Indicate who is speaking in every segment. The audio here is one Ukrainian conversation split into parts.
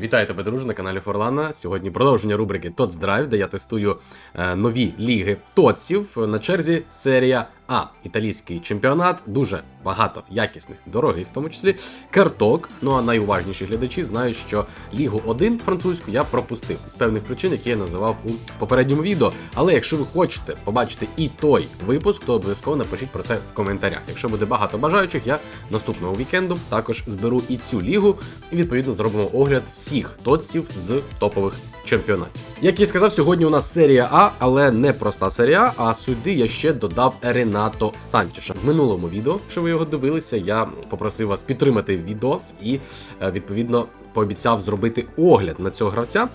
Speaker 1: Вітаю тебе, друже, на каналі Форлана. Сьогодні продовження рубрики TOTS Drive, де я тестую е, нові ліги ТОЦів. На черзі серія А. Італійський чемпіонат. Дуже багато якісних, дорогих, в тому числі карток. Ну а найуважніші глядачі знають, що Лігу 1 французьку я пропустив з певних причин, які я називав у попередньому відео. Але якщо ви хочете побачити і той випуск, то обов'язково напишіть про це в коментарях. Якщо буде багато бажаючих, я наступного вікенду також зберу і цю лігу, і відповідно зробимо огляд всіх тоців з топових чемпіонатів. Як і сказав, сьогодні у нас серія А, але не проста серія А, сюди я ще додав Ренато Санчеша. В минулому відео, якщо ви його дивилися, я попросив вас підтримати відос і е, відповідно пообіцяв зробити огляд на цього гравця.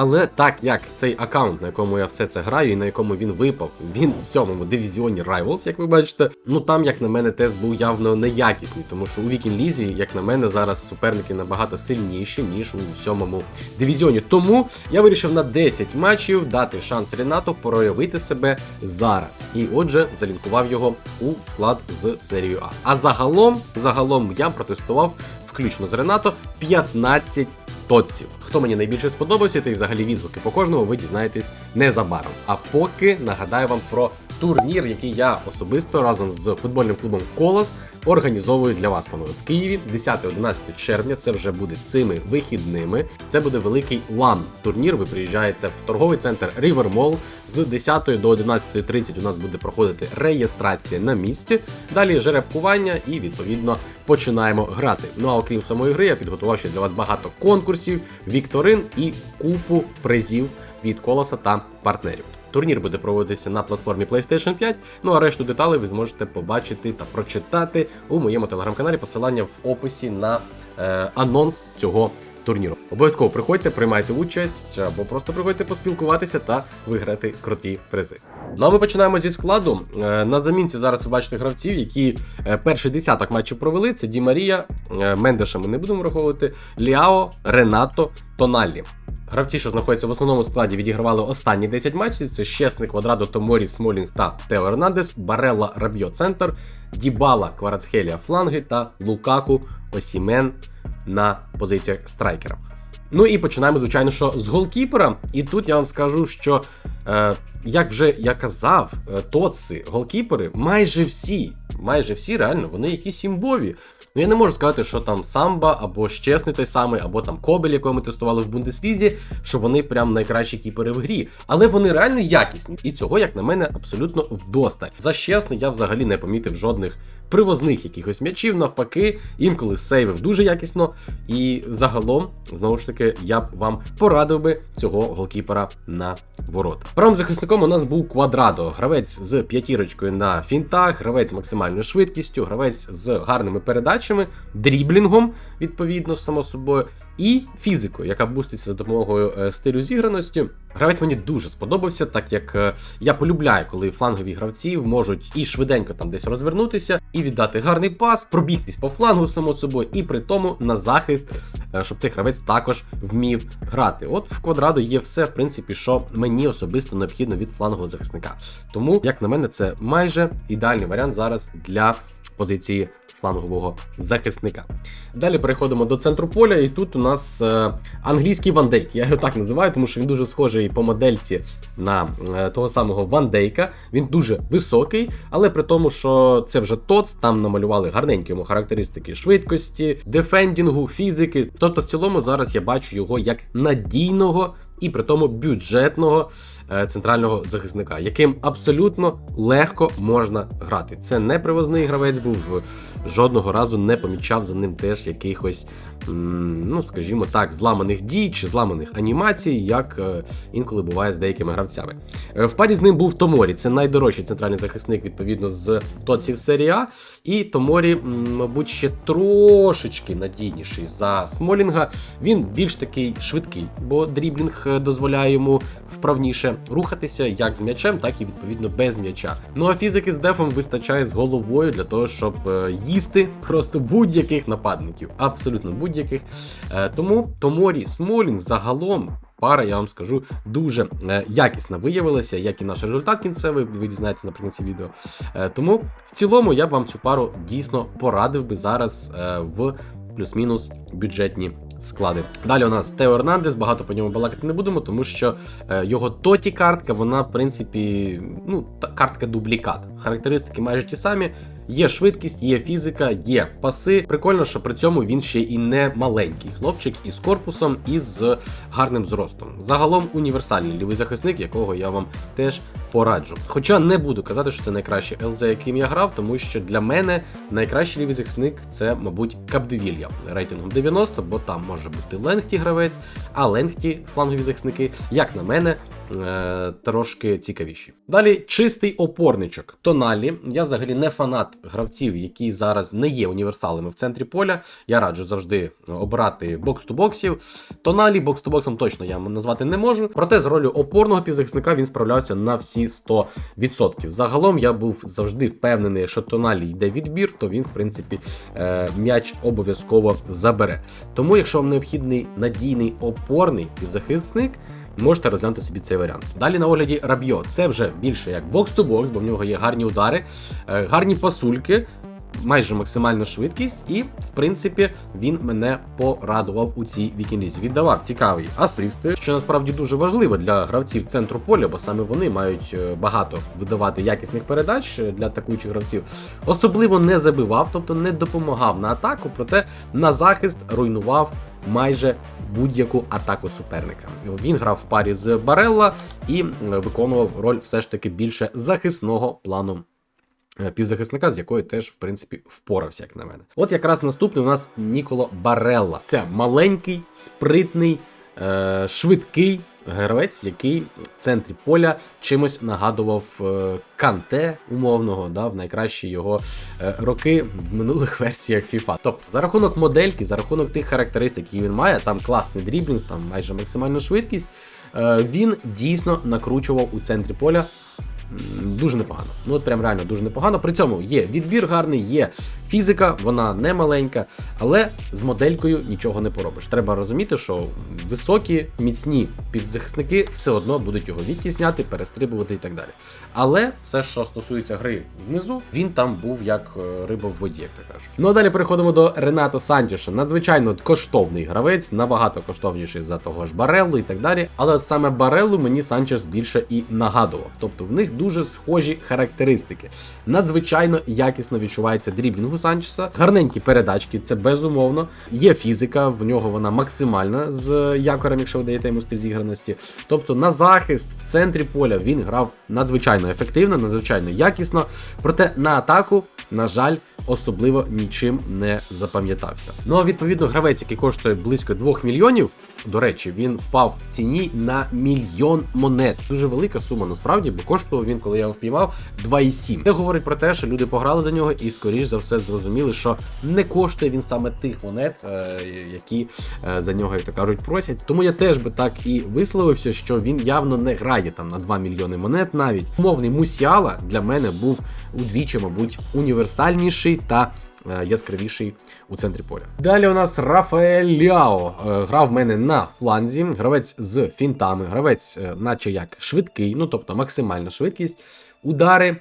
Speaker 1: Але так як цей аккаунт, на якому я все це граю, і на якому він випав, він в сьомому дивізіоні Rivals, як ви бачите, ну там, як на мене, тест був явно неякісний, тому що у Вікін Лізі, як на мене, зараз суперники набагато сильніші, ніж у сьомому дивізіоні. Тому я вирішив на 10 матчів дати шанс Ренату проявити себе зараз. І отже, залінкував його у склад з серією А. А загалом, загалом я протестував включно з Ренато 15 тоців. Хто мені найбільше сподобався, та й взагалі відгуки по кожному ви дізнаєтесь незабаром. А поки нагадаю вам про турнір, який я особисто разом з футбольним клубом Колос організовую для вас, панове, в Києві 10-11 червня. Це вже буде цими вихідними. Це буде великий лан турнір. Ви приїжджаєте в торговий центр River Mall. з 10 до 11.30 у нас буде проходити реєстрація на місці. Далі жеребкування і відповідно починаємо грати. Ну а окрім самої гри, я підготував ще для вас багато конкурсів, вікторин і купу призів від колоса та партнерів. Турнір буде проводитися на платформі PlayStation 5. Ну а решту деталей ви зможете побачити та прочитати у моєму телеграм-каналі. Посилання в описі на е, анонс цього турніру. Обов'язково приходьте, приймайте участь або просто приходьте поспілкуватися та виграти круті призи. Ну а ми починаємо зі складу. Е, На замінці зараз ви бачите гравців, які е, перший десяток матчів провели. Це Ді Марія, е, Мендеша ми не будемо враховувати, Ліао, Ренато, Тоналлі. Гравці, що знаходяться в основному складі, відігравали останні 10 матчів. Це Щесник, Квадрадо, Томорі, Смолінг та Тео Ернандес, Барелла, Рабьо, центр, Дібала, Кварацхелія, фланги та Лукаку, Осімен на позиціях страйкера. Ну і починаємо, звичайно, що з голкіпера. І тут я вам скажу, що, е, як вже я казав, е, тоци, голкіпери, майже всі, майже всі реально, вони якісь імбові. Ну я не можу сказати, що там самба або щесний той самий, або там Кобель, якого ми тестували в Бундеслізі, що вони прям найкращі кіпери в грі. Але вони реально якісні. І цього, як на мене, абсолютно вдосталь. За щесний я взагалі не помітив жодних привозних якихось м'ячів, навпаки, інколи сейвив дуже якісно. І загалом, знову ж таки, я б вам порадив би цього голкіпера на ворота. Правим захисником у нас був Квадрадо, гравець з п'ятірочкою на фінтах, гравець з максимальною швидкістю, гравець з гарними передачами, дріблінгом, відповідно, само собою, і фізикою, яка буститься за допомогою е, стилю зіграності. Гравець мені дуже сподобався, так як е, я полюбляю, коли флангові гравці можуть і швиденько там десь розвернутися, і віддати гарний пас, пробігтись по флангу, само собою, і при тому на захист, е, щоб цей гравець також вмів грати. От в квадраду є все, в принципі, що мені особисто необхідно від флангового захисника. Тому, як на мене, це майже ідеальний варіант зараз для позиції флангового захисника. Далі переходимо до центру поля, і тут у нас е, англійський Ван Дейк. Я його так називаю, тому що він дуже схожий по модельці на е, того самого Ван Дейка. Він дуже високий, але при тому, що це вже ТОЦ, там намалювали гарненькі йому характеристики швидкості, дефендінгу, фізики. Тобто, в цілому зараз я бачу його як надійного. І при тому бюджетного центрального захисника, яким абсолютно легко можна грати. Це не привозний гравець був жодного разу не помічав за ним теж якихось, ну скажімо так, зламаних дій чи зламаних анімацій, як е, інколи буває з деякими гравцями. Е, В парі з ним був Томорі. Це найдорожчий центральний захисник відповідно з тоців серії А. І Томорі, мабуть, ще трошечки надійніший за Смолінга. Він більш такий швидкий, бо дріблінг е, дозволяє йому вправніше рухатися як з м'ячем, так і відповідно без м'яча. Ну а фізики з дефом вистачає з головою для того, щоб е, їсти просто будь-яких нападників, абсолютно будь-яких. Е, Тому Томорі Смолінг загалом. Пара, я вам скажу, дуже е, якісна виявилася, як і наш результат кінцевий, ви дізнаєтесь наприкінці відео. Тому в цілому я б вам цю пару дійсно порадив би зараз в плюс-мінус бюджетні склади. Далі у нас Тео Ернандес, багато по ньому балакати не будемо, тому що е, його тоті картка, вона, в принципі, ну, картка дублікат. Характеристики майже ті самі. Є швидкість, є фізика, є паси. Прикольно, що при цьому він ще і не маленький хлопчик із корпусом і з гарним зростом. Загалом універсальний лівий захисник, якого я вам теж пораджу. Хоча не буду казати, що це найкращий ЛЗ, яким я грав, тому що для мене найкращий лівий захисник це, мабуть, Капдевілья рейтингом 90, бо там може бути Ленгті гравець, а Ленгті флангові захисники, як на мене, е, трошки цікавіші. Далі чистий опорничок. Тоналі. Я взагалі не фанат гравців, які зараз не є універсалами в центрі поля. Я раджу завжди обирати бокс-ту-боксів. Тоналі бокс-ту-боксом точно я назвати не можу. Проте з ролью опорного півзахисника він справлявся на всі 100%. Загалом я був завжди впевнений, що тоналі йде відбір, то він, в принципі, е, м'яч обов'язково забере. Тому, якщо вам необхідний надійний опорний півзахисник, можете розглянути собі цей варіант. Далі на огляді Рабьо. Це вже більше як бокс-ту-бокс, бо в нього є гарні удари, е, гарні пасульки. Майже максимальна швидкість, і в принципі він мене порадував у цій вікінлізі. Віддавав цікаві асисти, що насправді дуже важливо для гравців центру поля, бо саме вони мають е, багато видавати якісних передач е, для атакуючих гравців. Особливо не забивав, тобто не допомагав на атаку, проте на захист руйнував майже будь-яку атаку суперника. Він грав в парі з Барелла і е, виконував роль все ж таки більше захисного плану. е, Півзахисника, з якою теж, в принципі, впорався, як на мене. От якраз наступний у нас Ніколо Барелла. Це маленький, спритний, е- швидкий гравець, який в центрі поля чимось нагадував е- Канте умовного, да, в найкращі його е, роки в минулих версіях FIFA. Тобто, за рахунок модельки, за рахунок тих характеристик, які він має, там класний дріблінг, там майже максимальна швидкість. е, Він дійсно накручував у центрі поля дуже непогано. Ну от прям реально дуже непогано. При цьому є відбір гарний, є фізика, вона не маленька, але з моделькою нічого не поробиш. Треба розуміти, що високі, міцні півзахисники все одно будуть його відтісняти, перестрибувати і так далі. Але все, що стосується гри внизу, він там був як е, риба в воді, як то кажуть. Ну а далі переходимо до Ренато Санчеша. Надзвичайно коштовний гравець, набагато коштовніший за того ж Бареллу і так далі. Але от саме Бареллу мені Санчес більше і нагадував. Тобто в них дуже схожі характеристики. Надзвичайно якісно відчувається дріблінг Санчеса, гарненькі передачки, це безумовно. Є фізика, в нього вона максимальна з якорем, якщо ви даєте йому стиль зіграності. Тобто на захист в центрі поля він грав надзвичайно ефективно, надзвичайно якісно. Проте на атаку, на жаль, особливо нічим не запам'ятався. Ну а відповідно, гравець, який коштує близько 2 мільйонів. До речі, він впав в ціні на мільйон монет. Дуже велика сума насправді, бо коштував він, коли я його впіймав, 2,7. Це говорить про те, що люди пограли за нього і, скоріш за все, зрозуміли, що не коштує він саме тих монет, е, які е, за нього, як то кажуть, просять. Тому я теж би так і висловився, що він явно не грає там на 2 мільйони монет навіть. Умовний Мусіала для мене був удвічі, мабуть, універсальніший та яскравіший у центрі поля. Далі у нас Рафаель Ляо е, грав в мене на фланзі, гравець з фінтами, гравець, е, наче як швидкий, ну тобто максимальна швидкість, удари.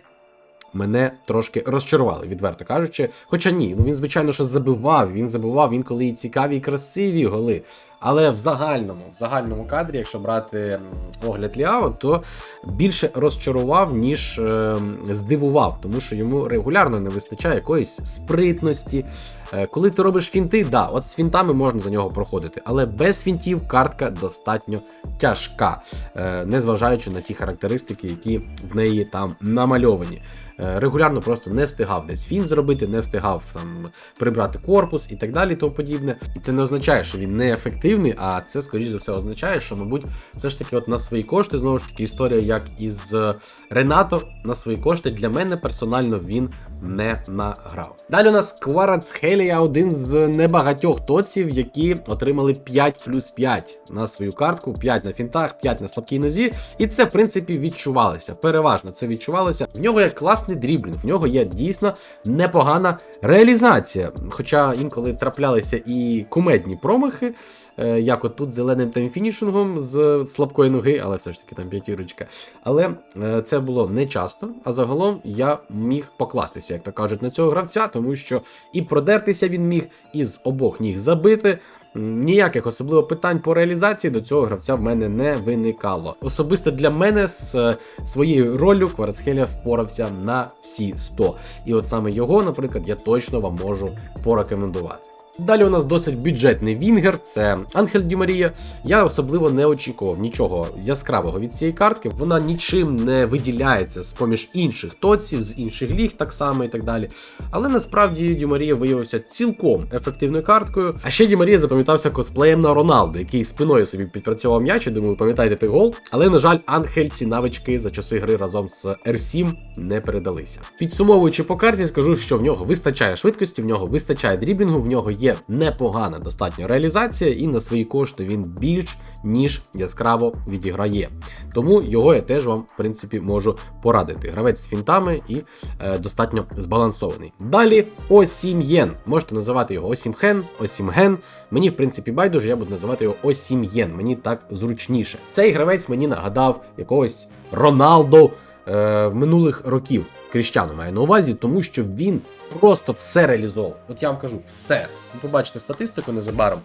Speaker 1: Мене трошки розчарували, відверто кажучи. Хоча ні, ну він, звичайно, що забивав. Він забивав інколи і цікаві, і красиві голи. Але в загальному, в загальному кадрі, якщо брати огляд Ліао, то більше розчарував, ніж е, здивував, тому що йому регулярно не вистачає якоїсь спритності. Е, коли ти робиш фінти, да, от з фінтами можна за нього проходити, але без фінтів картка достатньо тяжка, е, незважаючи на ті характеристики, які в неї там намальовані. Е, Регулярно просто не встигав десь фінт зробити, не встигав там прибрати корпус і так далі, тому подібне. Це не означає, що він не ефективний, а це, скоріш за все, означає, що, мабуть, все ж таки, от на свої кошти, знову ж таки, історія, як із е, Ренато, на свої кошти для мене персонально він не награв. Далі у нас Кварацхелія, один з небагатьох тоців, які отримали 5 плюс 5 на свою картку, 5 на фінтах, 5 на слабкій нозі. І це, в принципі, відчувалося. Переважно це відчувалося. В нього є класний дріблінг, в нього є дійсно непогана реалізація. Хоча інколи траплялися і кумедні промахи, як от тут зеленим там фінішингом з слабкої ноги, але все ж таки там п'ятірочка. Але е, це було не часто, а загалом я міг покластися, як то кажуть, на цього гравця, тому що і продертися він міг, і з обох ніг забити. ніяких особливо питань по реалізації до цього гравця в мене не виникало. Особисто для мене з е, своєю роллю Кварцхеля впорався на всі 100. І от саме його, наприклад, я точно вам можу порекомендувати. Далі у нас досить бюджетний Вінгер, це Анхель Ді Марія. Я особливо не очікував нічого яскравого від цієї картки. Вона нічим не виділяється з поміж інших тоців, з інших ліг, так само і так далі. Але насправді Ді Марія виявився цілком ефективною карткою. А ще Ді Марія запам'ятався косплеєм на Роналду, який спиною собі підпрацьовував м'яч. Я думаю, пам'ятаєте той гол. Але, на жаль, Анхель ці навички за часи гри разом з R7 не передалися. Підсумовуючи по карті, скажу, що в нього вистачає швидкості, в нього вистачає дріблінгу, в нього є непогана достатньо реалізація, і на свої кошти він більш ніж яскраво відіграє. Тому його я теж вам, в принципі, можу порадити. Гравець з фінтами і е, достатньо збалансований. Далі Осім'єн. Можете називати його Осімхен, Осімген. Мені, в принципі, байдуже, я буду називати його Осім'єн. Мені так зручніше. Цей гравець мені нагадав якогось Роналдо е, минулих років. Кріщану маю на увазі, тому що він просто все реалізовував. От я вам кажу, все. Ви побачите статистику незабаром.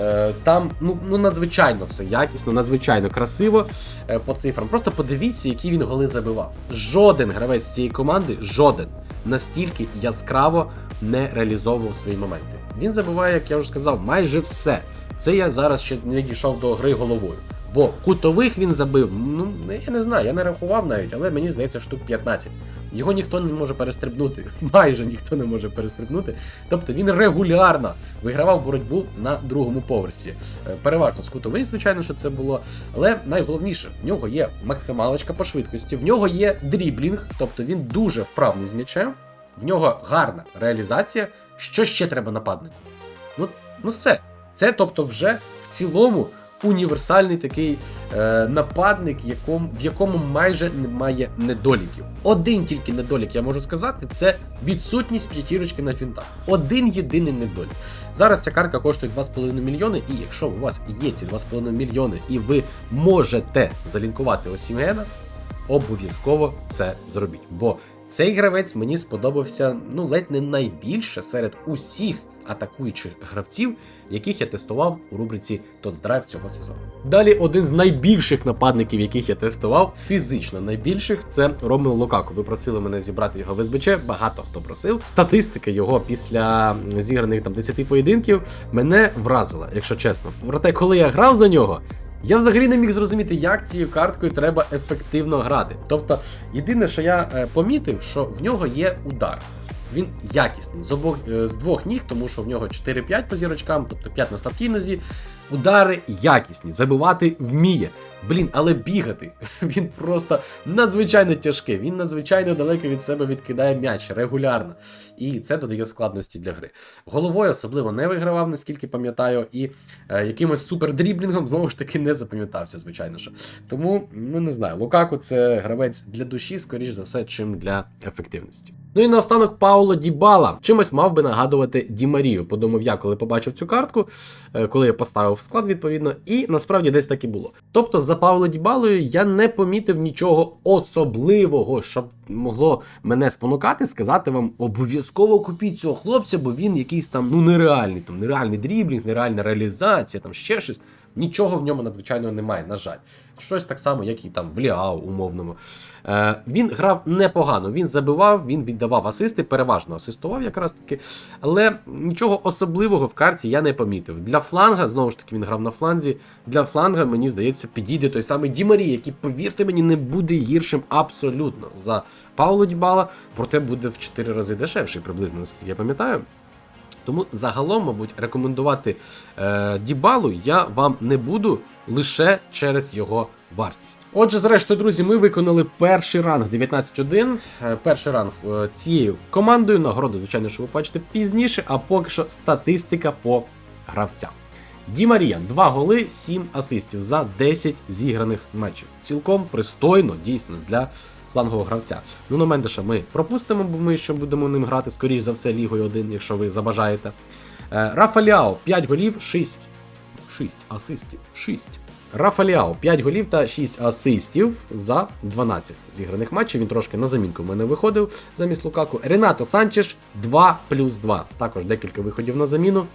Speaker 1: Е, Там ну, ну надзвичайно все якісно, надзвичайно красиво е, по цифрам. Просто подивіться, які він голи забивав. Жоден гравець цієї команди, жоден настільки яскраво не реалізовував свої моменти. Він забиває, як я вже сказав, майже все. Це я зараз ще не дійшов до гри головою. Бо кутових він забив, ну я не знаю, я не рахував навіть, але мені здається, штук 15. Його ніхто не може перестрибнути, майже ніхто не може перестрибнути. Тобто він регулярно вигравав боротьбу на другому поверсі. Е, Переважно з кутових, звичайно, що це було. Але найголовніше, в нього є максималочка по швидкості, в нього є дріблінг, тобто він дуже вправний з м'ячем, в нього гарна реалізація. Що ще треба нападнику? Ну, ну все. Це тобто вже в цілому універсальний такий е, нападник, яком, в якому майже немає недоліків. Один тільки недолік я можу сказати, це відсутність п'ятірочки на фінтах. Один єдиний недолік. Зараз ця картка коштує 2,5 мільйони, і якщо у вас є ці 2,5 мільйони, і ви можете залінкувати Осімена, обов'язково це зробіть. Бо цей гравець мені сподобався ну ледь не найбільше серед усіх атакуючих гравців, яких я тестував у рубриці Тоцдрайв цього сезону. Далі один з найбільших нападників, яких я тестував, фізично найбільших, це Ромел Лукаку. Ви просили мене зібрати його в СБЧ, багато хто просив. Статистика його після зіграних там 10 поєдинків мене вразила, якщо чесно. Проте, коли я грав за нього. Я взагалі не міг зрозуміти, як цією карткою треба ефективно грати. Тобто, єдине, що я е, помітив, що в нього є удар. Він якісний з обох е, з двох ніг, тому що в нього 4-5 по зірочкам, тобто 5 на слабкій нозі. Удари якісні, забивати вміє. Блін, але бігати він просто надзвичайно тяжкий. Він надзвичайно далеко від себе відкидає м'яч регулярно. І це додає складності для гри. Головою особливо не вигравав, наскільки пам'ятаю, і е, якимось супердріблінгом знову ж таки не запам'ятався, звичайно що. Тому, ну не знаю, Лукаку це гравець для душі, скоріш за все, чим для ефективності. Ну і наостанок Пауло Дібала чимось мав би нагадувати Ді Марію. Подумав я, коли побачив цю картку, е, коли я поставив в склад відповідно, і насправді десь так і було. Тобто, за Пауло Дібалою я не помітив нічого особливого, щоб могло мене спонукати, сказати вам обов'язково купіть цього хлопця, бо він якийсь там ну нереальний, там нереальний дріблінг, нереальна реалізація, там ще щось. Нічого в ньому надзвичайно немає, на жаль. Щось так само, як і там в Ліау умовному. Е, Він грав непогано, він забивав, він віддавав асисти, переважно асистував якраз таки. Але нічого особливого в карті я не помітив. Для фланга, знову ж таки, він грав на фланзі. Для фланга, мені здається, підійде той самий Ді Марі, який, повірте мені, не буде гіршим абсолютно за Пауло Дібала, проте буде в 4 рази дешевший, приблизно, наскільки я пам'ятаю. Тому загалом, мабуть, рекомендувати е, Дібалу я вам не буду лише через його вартість. Отже, зрештою, друзі, ми виконали перший ранг 19-1. Е, перший ранг е, цією командою. Нагороду, звичайно, що ви бачите пізніше, а поки що статистика по гравцям. Ді Марія, 2 голи, 7 асистів за 10 зіграних матчів. Цілком пристойно, дійсно, для флангового гравця. Ну, Мендеша ми пропустимо, бо ми ще будемо ним грати, скоріш за все, Лігою 1, якщо ви забажаєте. Е, Рафа Ліао, 5 голів, 6. 6 асистів. 6. Рафа Ліао, 5 голів та 6 асистів за 12 зіграних матчів. Він трошки на замінку в мене виходив замість Лукаку. Ренато Санчеш 2 плюс 2. Також декілька виходів на заміну.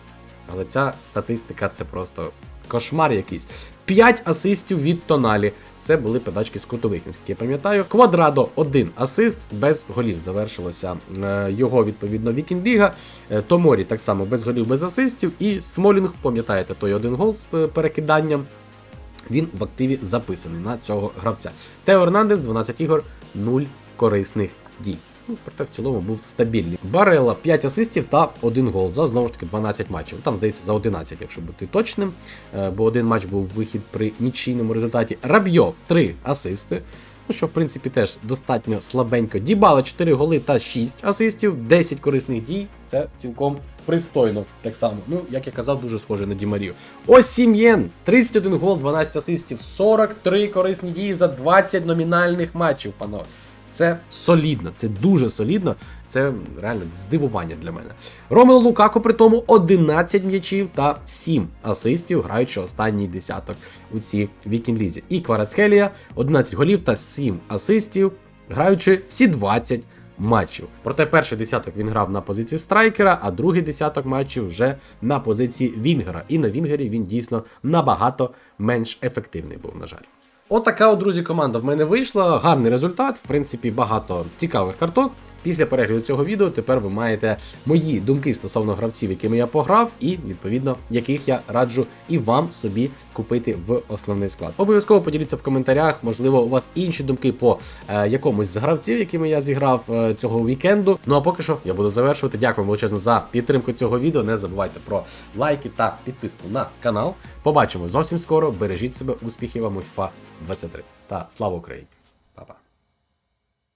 Speaker 1: Але ця статистика це просто кошмар якийсь. 5 асистів від Тоналі. Це були подачки з кутових, наскільки я пам'ятаю. Квадрадо один асист без голів. Завершилося е, його відповідно вікінг-ліга. Е, Томорі так само без голів, без асистів. І Смолінг, пам'ятаєте, той один гол з е, перекиданням. Він в активі записаний на цього гравця. Тео Ернандес, 12 ігор, 0 корисних дій. Ну, проте в цілому був стабільний. Барела 5 асистів та 1 гол за знову ж таки 12 матчів. Там, здається, за 11, якщо бути точним. Е, Бо один матч був вихід при нічийному результаті. Рабьо 3 асисти. Ну, що, в принципі, теж достатньо слабенько. Дібала 4 голи та 6 асистів, 10 корисних дій. Це цілком пристойно. Так само. Ну, як я казав, дуже схоже на Дімарію. Ось Сім'єн, 31 гол, 12 асистів, 43 корисні дії за 20 номінальних матчів, панове. Це солідно, це дуже солідно. Це реально здивування для мене. Ромело Лукако при тому 11 м'ячів та 7 асистів, граючи останній десяток у цій вікінг-лізі. І Кварацхелія 11 голів та 7 асистів, граючи всі 20 матчів. Проте перший десяток він грав на позиції страйкера, а другий десяток матчів вже на позиції Вінгера. І на Вінгері він дійсно набагато менш ефективний був, на жаль. Отака, от, друзі, команда в мене вийшла. Гарний результат. В принципі, багато цікавих карток. Після перегляду цього відео тепер ви маєте мої думки стосовно гравців, якими я пограв, і відповідно яких я раджу і вам собі купити в основний склад. Обов'язково поділіться в коментарях. Можливо, у вас інші думки по е, якомусь з гравців, якими я зіграв е, цього вікенду. Ну а поки що я буду завершувати. Дякую величезно за підтримку цього відео. Не забувайте про лайки та підписку на канал. Побачимо зовсім скоро. Бережіть себе, успіхів вам УЄФА 23 та слава Україні!